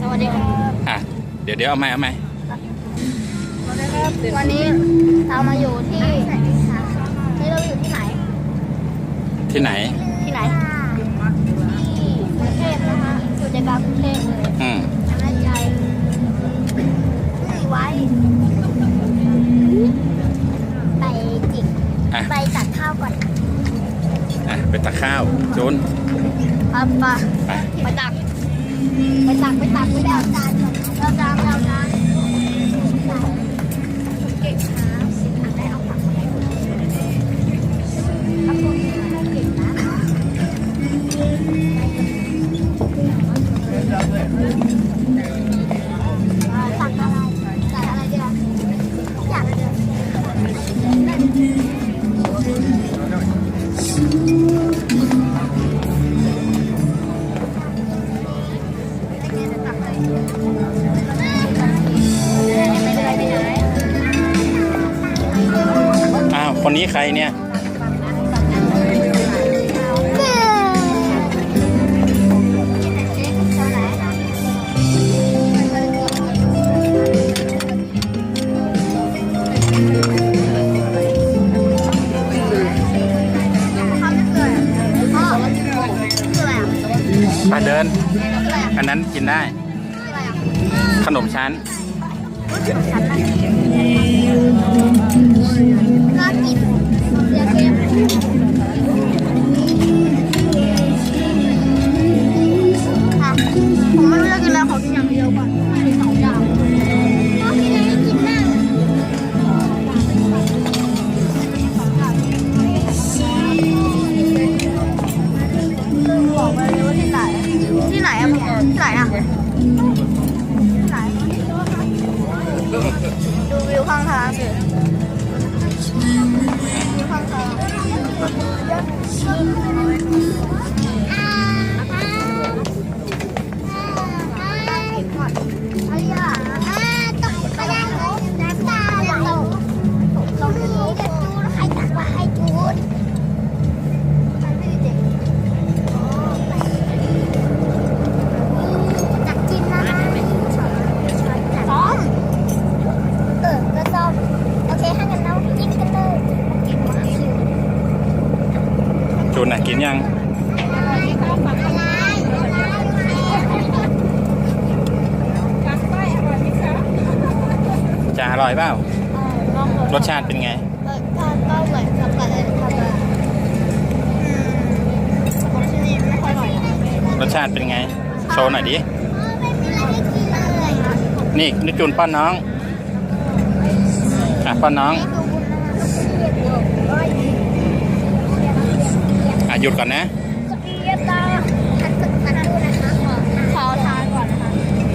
สวัสดีครับอะเดี๋ยวเดี๋ยวเอาไหมเอาไหมวันนี้เรามาอยู่ที่นี่เราอยู่ที่ไหน ที่ไหน ที่ไหนที่กรุงเทพนะคะอยู่ใจกลางกรุงเทพเลยอืมทำได้ใจนี่ไว้ไปจิกอะไปตัดข้าวก่อนอะไปตักข้าวจูนครับมาไปไปตัก ไปตักไปตักไปเอาจานเราจานเราจานเก่งครับอันได้เอาผักมาให้คุณครับคุณเก่งนะอ่ อ้าวคนนี้ใครเนี่ยไปเดิน อันนั้นกินได้ ขนมชั้นน่ากินเรียกเรียกค่ะผมไม่รู้จะกินอะไรขอกินอย่างเดียวก่อนสองอย่างกินอะไรกินนั่งบอกไปเลยว่าที่ไหนที่ไหนอะที่ไหนอะ Thank you. จูนน่ะกินยังจะอร่อยเปล่ารสชาติเป็นไงก็ก็เหมือนกับอะไรทำอะไรมของที่นี่ไม่ค่อยอร่อยรสชาติเป็นไง โชว์หน่อยดิ นี่นี่จูนป้อนน้อง อะป้อนน้อง อะหยุ